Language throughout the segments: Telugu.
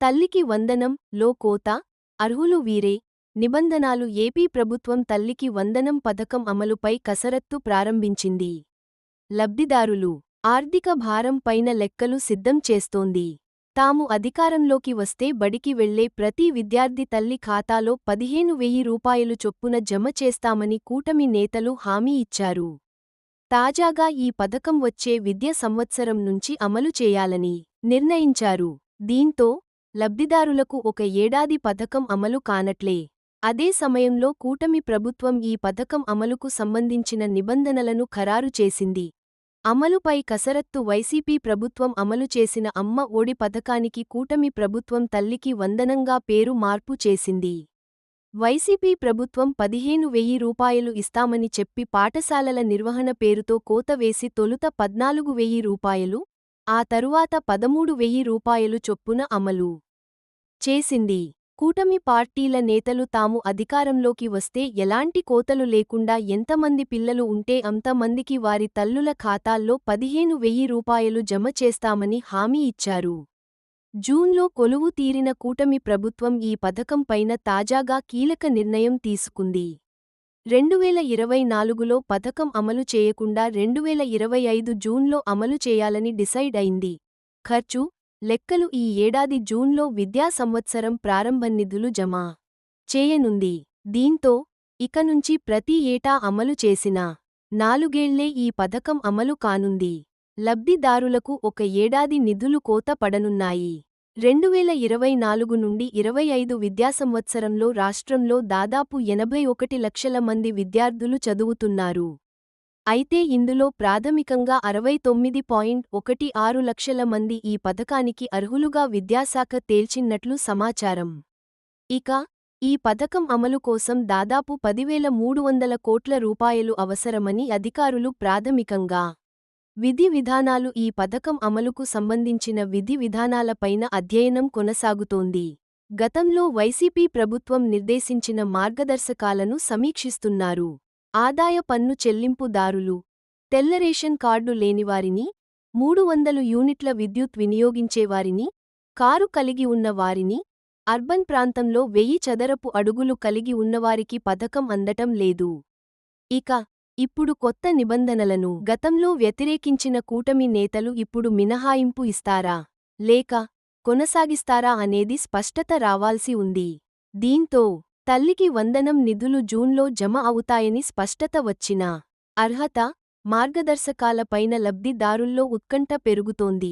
తల్లికి వందనం లో కోత అర్హులు వీరే. నిబంధనాలు ఏపీ ప్రభుత్వం తల్లికి వందనం పథకం అమలుపై కసరత్తు ప్రారంభించింది. లబ్ధిదారులు ఆర్థిక భారం పైన లెక్కలు సిద్ధం చేస్తోంది. తాము అధికారంలోకి వస్తే బడికి వెళ్ళే ప్రతి విద్యార్థి తల్లి ఖాతాలో పదిహేను వెయ్యి రూపాయలు చొప్పున జమ చేస్తామని కూటమి నేతలు హామీ ఇచ్చారు. తాజాగా ఈ పథకం వచ్చే విద్య సంవత్సరం నుంచి అమలు చేయాలని నిర్ణయించారు. దీంతో లబ్ధిదారులకు ఒక ఏడాది పథకం అమలు కానట్లే. అదే సమయంలో కూటమి ప్రభుత్వం ఈ పథకం అమలుకు సంబంధించిన నిబంధనలను ఖరారు చేసింది. అమలుపై కసరత్తు వైసీపీ ప్రభుత్వం అమలు చేసిన అమ్మ ఒడి పథకానికి కూటమి ప్రభుత్వం తల్లికి వందనంగా పేరు మార్పు చేసింది. వైసీపీ ప్రభుత్వం పదిహేను వెయ్యి రూపాయలు ఇస్తామని చెప్పి పాఠశాలల నిర్వహణ పేరుతో కోత వేసి తొలుత పద్నాలుగు వెయ్యి రూపాయలు ఆ తరువాత పదమూడు వెయ్యి రూపాయలు చొప్పున అమలు. చేసింది. కూటమి పార్టీల నేతలు తాము అధికారంలోకి వస్తే ఎలాంటి కోతలు లేకుండా ఎంతమంది పిల్లలు ఉంటే అంతమందికి వారి తల్లుల ఖాతాల్లో పదిహేను వెయ్యి రూపాయలు జమ చేస్తామని హామీ ఇచ్చారు. జూన్లో కొలువు తీరిన కూటమి ప్రభుత్వం ఈ పథకం పైన తాజాగా కీలక నిర్ణయం తీసుకుంది. రెండువేల ఇరవై నాలుగులో పథకం అమలు చేయకుండా రెండువేల ఇరవై ఐదు జూన్లో అమలు చేయాలని డిసైడ్ అయింది. ఖర్చు లెక్కలు ఈ ఏడాది జూన్లో విద్యా సంవత్సరం ప్రారంభ నిధులు జమ చేయనుంది. దీంతో ఇక నుంచి ప్రతి ఏటా అమలు చేసిన నాలుగేళ్ళే ఈ పథకం అమలు కానుంది. లబ్ధిదారులకు ఒక ఏడాది నిధులు కోత పడనున్నాయి. రెండువేల ఇరవై నాలుగు నుండి ఇరవై ఐదు విద్యాసంవత్సరంలో రాష్ట్రంలో దాదాపు ఎనభై ఒకటి లక్షల మంది విద్యార్థులు చదువుతున్నారు. అయితే ఇందులో ప్రాథమికంగా అరవై తొమ్మిది పాయింట్ ఒకటి ఆరు లక్షల మంది ఈ పథకానికి అర్హులుగా విద్యాశాఖ తేల్చిన్నట్లు సమాచారం. ఇక ఈ పథకం అమలు కోసం దాదాపు పదివేల మూడు వందల కోట్ల రూపాయలు అవసరమని అధికారులు ప్రాథమికంగా విధి విధానాలు ఈ పథకం అమలుకు సంబంధించిన విధి విధానాలపైన అధ్యయనం కొనసాగుతోంది. గతంలో వైసీపీ ప్రభుత్వం నిర్దేశించిన మార్గదర్శకాలను సమీక్షిస్తున్నారు. ఆదాయ పన్ను చెల్లింపుదారులు తెల్లరేషన్ కార్డు లేనివారిని మూడు వందలు యూనిట్ల విద్యుత్ వినియోగించేవారిని కారు కలిగి ఉన్న వారిని అర్బన్ ప్రాంతంలో వెయ్యి చదరపు అడుగులు కలిగి ఉన్నవారికి పథకం అందటం లేదు. ఇక ఇప్పుడు కొత్త నిబంధనలను గతంలో వ్యతిరేకించిన కూటమి నేతలు ఇప్పుడు మినహాయింపు ఇస్తారా? లేక కొనసాగిస్తారా అనేది స్పష్టత రావాల్సి ఉంది. దీంతో తల్లికి వందనం నిధులు జూన్లో జమ అవుతాయని స్పష్టత వచ్చినా అర్హత మార్గదర్శకాలపైన లబ్ధిదారుల్లో ఉత్కంఠ పెరుగుతోంది.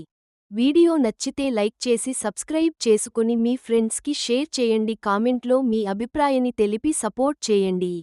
వీడియో నచ్చితే లైక్ చేసి సబ్స్క్రైబ్ చేసుకుని మీ ఫ్రెండ్స్కి షేర్ చేయండి. కామెంట్లో మీ అభిప్రాయాన్ని తెలిపి సపోర్ట్ చేయండి.